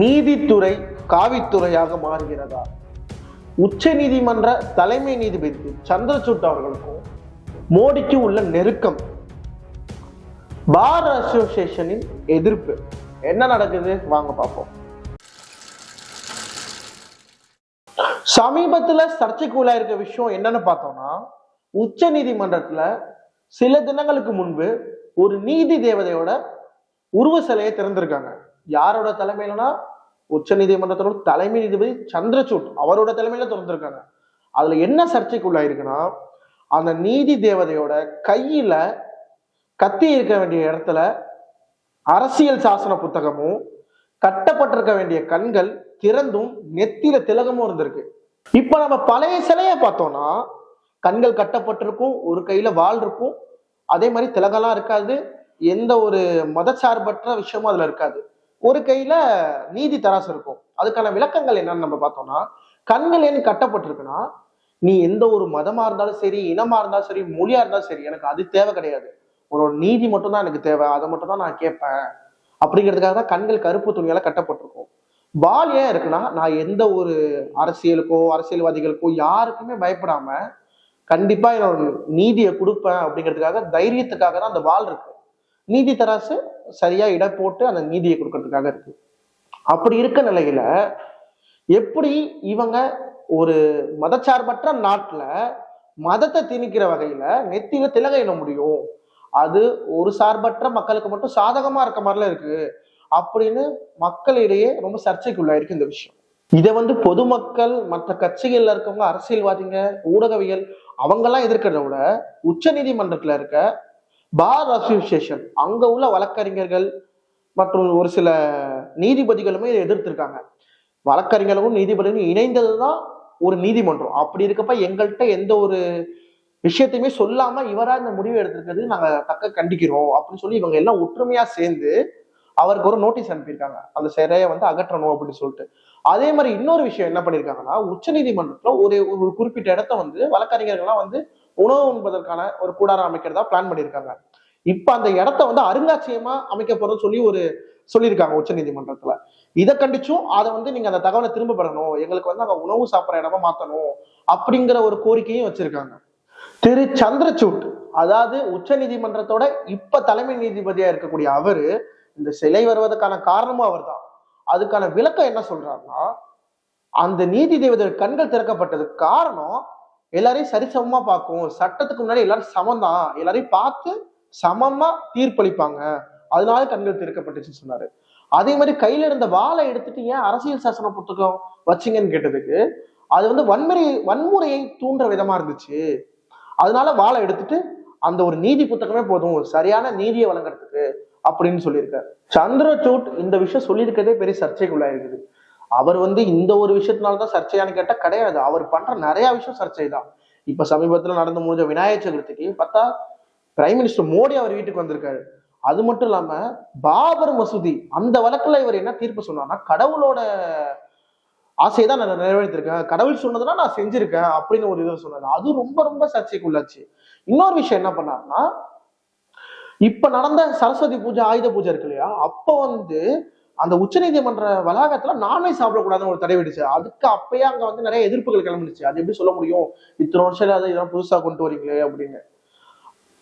நீதித்துறை காவித்துறையாக மாறுகிறதா? உச்ச நீதிமன்ற தலைமை நீதிபதி சந்திரசூட் அவர்களுக்கும் மோடிக்கு உள்ள நெருக்கம். பார் அசோசியேஷனின் எதிர்ப்பு. என்ன நடக்குது? வாங்க பார்ப்போம். சமீபத்துல சர்ச்சைக்குள்ளா இருக்க விஷயம் என்னன்னு பார்த்தோம்னா உச்ச நீதிமன்றத்துல சில தினங்களுக்கு முன்பு ஒரு நீதி தேவதையோட உருவ சிலையை திறந்திருக்காங்க. யாரோட தலைமையிலனா? உச்ச நீதிமன்றத்தோட தலைமை நீதிபதி சந்திரசூட் அவரோட தலைமையில திறந்திருக்காங்க. அதுல என்ன சர்ச்சைக்குள்ளாயிருக்குன்னா அந்த நீதி தேவதையோட கையில கத்தி இருக்க வேண்டிய இடத்துல அரசியல் சாசன புத்தகமும் கட்டப்பட்டிருக்க வேண்டிய கண்கள் திறந்தும் நெத்தியில திலகமும் இருந்திருக்கு. இப்ப நம்ம பழைய சிலையை பார்த்தோம்னா கண்கள் கட்டப்பட்டிருக்கும் ஒரு கையில வாள் இருக்கும். அதே மாதிரி திலகம்லாம் இருக்காது. எந்த ஒரு மதச்சார்பற்ற விஷயமும் அதுல இருக்காது. ஒரு கையில நீதி தராசு இருக்கும். அதுக்கான விளக்கங்கள் என்னன்னு நம்ம பார்த்தோம்னா கண்கள் ஏன் கட்டப்பட்டிருக்குன்னா நீ எந்த ஒரு மதமா இருந்தாலும் சரி இனமா இருந்தாலும் சரி மொழியா இருந்தாலும் சரி எனக்கு அது தேவை கிடையாது. உன்னோட நீதி மட்டும் தான் எனக்கு தேவை அதை மட்டும் தான் நான் கேட்பேன். அப்படிங்கிறதுக்காக தான் கண்கள் கருப்பு துணியால கட்டப்பட்டிருக்கும். பால் ஏன் இருக்குன்னா நான் எந்த ஒரு அரசியலுக்கோ அரசியல்வாதிகளுக்கோ யாருக்குமே பயப்படாம கண்டிப்பா என்னோட நீதியை கொடுப்பேன் அப்படிங்கிறதுக்காக தைரியத்துக்காக தான் அந்த வால் இருக்கு. நீதி தராசு சரியா இட போட்டு அந்த நீதியை கொடுக்கறதுக்காக இருக்கு. அப்படி இருக்க நிலையில எப்படி இவங்க ஒரு மதச்சார்பற்ற நாட்டுல மதத்தை திணிக்கிற வகையில நெத்தியில திலக இட முடியும்? அது ஒரு சார்பற்ற மக்களுக்கு மட்டும் சாதகமா இருக்க மாதிரிலாம் இருக்கு அப்படின்னு மக்களிடையே ரொம்ப சர்ச்சைக்குள்ளாயிருக்கு இந்த விஷயம். இதை வந்து பொதுமக்கள் மற்ற கட்சிகள்ல இருக்கவங்க அரசியல்வாதிங்க ஊடகவியல் அவங்கெல்லாம் எதிர்க்கிறத விட உச்ச நீதிமன்றத்துல இருக்க பார் அசோசியேஷன். அங்க உள்ள வழக்கறிஞர்கள் மற்றும் ஒரு சில நீதிபதிகளுமே இதை எதிர்த்திருக்காங்க. வழக்கறிஞர்களும் நீதிபதிகளும் இணைந்ததுதான் ஒரு நீதிமன்றம். அப்படி இருக்கப்ப எங்கள்கிட்ட எந்த ஒரு விஷயத்தையுமே சொல்லாம இவரா இந்த முடிவு எடுத்திருக்கிறது நாங்க தக்க கண்டிக்கிறோம் அப்படின்னு சொல்லி இவங்க எல்லாம் ஒற்றுமையா சேர்ந்து அவருக்கு ஒரு நோட்டீஸ் அனுப்பியிருக்காங்க. அந்த சிறையை வந்து அகற்றணும் அப்படின்னு சொல்லிட்டு. அதே மாதிரி இன்னொரு விஷயம் என்ன பண்ணிருக்காங்கன்னா உச்சநீதிமன்றத்துல ஒரு ஒரு குறிப்பிட்ட இடத்த வந்து வழக்கறிஞர்கள்லாம் வந்து உணவு உண்பதற்கான ஒரு கூடாரம் அமைக்கிறதா பிளான் பண்ணியிருக்காங்க. இப்ப அந்த இடத்த வந்து அருங்காட்சியகமா அமைக்க போறோம்னு சொல்லி ஒரு சொல்லியிருக்காங்க உச்சநீதிமன்றத்துல இதை கண்டிச்சும் அதை வந்து நீங்க அந்த தகவலை திரும்ப பெறணும். எங்களுக்கு வந்து அங்க உணவு சாப்பிட்ற இடமா மாத்தணும் அப்படிங்கிற ஒரு கோரிக்கையும் வச்சிருக்காங்க. திரு சந்திரசூட் அதாவது உச்ச நீதிமன்றத்தோட இப்ப தலைமை நீதிபதியா இருக்கக்கூடிய அவரு இந்த சிலை வருவதற்கான காரணமும் அவர்தான். அதுக்கான விளக்கம் என்ன சொல்றாருன்னா அந்த நீதி தேவதை கண்கள் திறக்கப்பட்டதுக்கு காரணம் எல்லாரையும் சரிசமமா பார்க்கும். சட்டத்துக்கு முன்னாடி எல்லாரும் சமம்தான். எல்லாரையும் பார்த்து சமமா தீர்ப்பளிப்பாங்க. அதனால கண்கள் திறக்கப்பட்டுச்சுன்னு சொன்னாரு. அதே மாதிரி கையில இருந்த வாழை எடுத்துட்டு ஏன் அரசியல் சாசன புத்தகம் வச்சீங்கன்னு கேட்டதுக்கு அது வந்து வன்முறை வன்முறையை தூண்டுற விதமா இருந்துச்சு. அதனால வாழை எடுத்துட்டு அந்த ஒரு நீதி புத்தகமே போதும். சரியான நீதியை வழங்குறதுக்கு அப்படின்னு சொல்லியிருக்காரு. சந்திரசூட் இந்த விஷயம் சொல்லியிருக்கிறதே பெரிய சர்ச்சைக்குள்ளாயிருக்குது. அவர் வந்து இந்த ஒரு விஷயத்தினால தான் சர்ச்சையான்னு கேட்டா கிடையாது. அவர் பண்ற நிறைய விஷயம் சர்ச்சை தான் இப்ப சமீபத்துல நடந்து முடிஞ்ச விநாயகர் சதுர்த்திக்கு பார்த்தா பிரைம் மினிஸ்டர் மோடி அவர் வீட்டுக்கு வந்திருக்காரு. அது மட்டும் இல்லாம பாபர் மசூதி அந்த வழக்குல இவர் என்ன தீர்ப்பு சொன்னார்னா கடவுளோட ஆசையை தான் நான் நிறைவேற்றிருக்கேன். கடவுள் சொன்னதுனா நான் செஞ்சிருக்கேன் அப்படின்னு ஒரு இதை சொன்னாரு. அது ரொம்ப ரொம்ப சர்ச்சைக்குள்ளாச்சு. இன்னொரு விஷயம் என்ன பண்ணாருன்னா இப்ப நடந்த சரஸ்வதி பூஜை ஆயுத பூஜை இருக்கு இல்லையா? அப்ப வந்து அந்த உச்சநீதிமன்ற வளாகத்துல நான்வெஜ் சாப்பிடக்கூடாதுன்னு ஒரு தடை விடுச்சு அதுக்கு அப்பயே அங்க வந்து நிறைய எதிர்ப்புகள் கிளம்பிடுச்சு. அது எப்படி சொல்ல முடியும்? இத்தனை வருஷம் அதை இதெல்லாம் புதுசா கொண்டு வரீங்களே அப்படின்னு.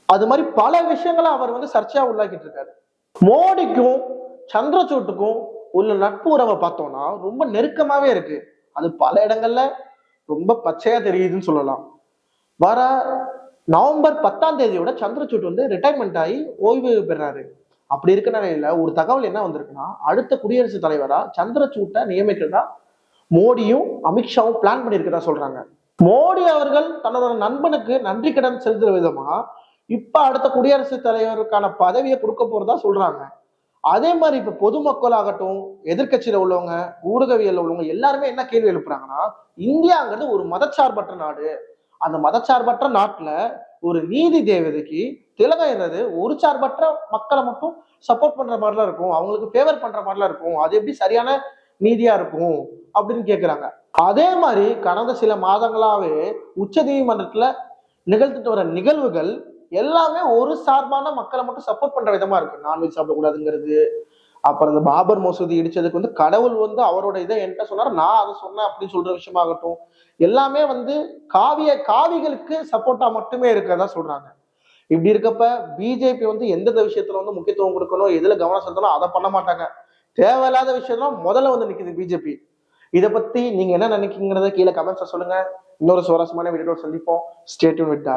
அது மாதிரி பல விஷயங்களை அவர் வந்து சர்ச்சையா உள்ளாக்கிட்டு இருக்காரு. மோடிக்கும் சந்திரசூட்டுக்கும் உள்ள நட்பு உறவை பார்த்தோம்னா ரொம்ப நெருக்கமாவே இருக்கு. அது பல இடங்கள்ல ரொம்ப பச்சையா தெரியுதுன்னு சொல்லலாம். வர நவம்பர் பத்தாம் தேதியோட சந்திரசூட் வந்து ரிட்டைர்மெண்ட் ஆகி ஓய்வு பெறாரு. அப்படி இருக்க நிலையில ஒரு தகவல் என்ன வந்திருக்குன்னா அடுத்த குடியரசுத் தலைவரா சந்திரசூட்டை நியமிக்கிறதா மோடியும் அமித்ஷாவும் பிளான் பண்ணியிருக்கிறதா சொல்றாங்க. மோடி அவர்கள் தன்னோட நண்பனுக்கு நன்றி கடன் செலுத்துற விதமா இப்ப அடுத்த குடியரசுத் தலைவருக்கான பதவியை கொடுக்க போறதா சொல்றாங்க. அதே மாதிரி இப்ப பொதுமக்கள் ஆகட்டும் எதிர்கட்சியில உள்ளவங்க ஊடகவியல் உள்ளவங்க எல்லாருமே என்ன கேள்வி எழுப்புறாங்கன்னா இந்தியாங்கிறது ஒரு மதச்சார்பற்ற நாடு. அந்த மதச்சார்பற்ற நாட்டுல ஒரு நீதி தேவதைக்கு திலகம் என்னது? ஒரு சார்பற்ற மக்களை மட்டும் சப்போர்ட் பண்ற மாதிரிலாம் இருக்கும். அவங்களுக்கு ஃபேவர் பண்ற மாதிரிலாம் இருக்கும். அது எப்படி சரியான நீதியா இருக்கும் அப்படின்னு கேட்கிறாங்க அதே மாதிரி கடந்த சில மாதங்களாவே உச்ச நீதிமன்றத்துல நிகழ்த்திட்டு வர நிகழ்வுகள் எல்லாமே ஒரு சார்பான மக்களை மட்டும் சப்போர்ட் பண்ற விதமா இருக்கு. நான்வெஜ் சாப்பிடக்கூடாதுங்கிறது அப்புறம் இந்த பாபர் மசூதி இடிச்சதுக்கு வந்து கடவுள் வந்து அவரோட இதை என்கிட்ட சொன்னார். நான் அதை சொன்னேன் அப்படின்னு சொல்ற விஷயமாகட்டும். எல்லாமே வந்து காவிய காவிகளுக்கு சப்போர்ட்டா மட்டுமே இருக்கிறதா சொல்றாங்க. இப்படி இருக்கப்ப பிஜேபி வந்து எந்தெந்த விஷயத்துல வந்து முக்கியத்துவம் கொடுக்கணும் எதுல கவனம் செலுத்தணும் அதை பண்ண மாட்டாங்க. தேவையில்லாத விஷயத்துல முதல்ல வந்து நிக்குது பிஜேபி இதை பத்தி நீங்க என்ன நினைக்கிறீங்கிறத கீழே கமெண்ட்ஸ் சொல்லுங்க. இன்னொரு சுவாரஸ்யமான வீடியோ சந்திப்போம். Stay tuned with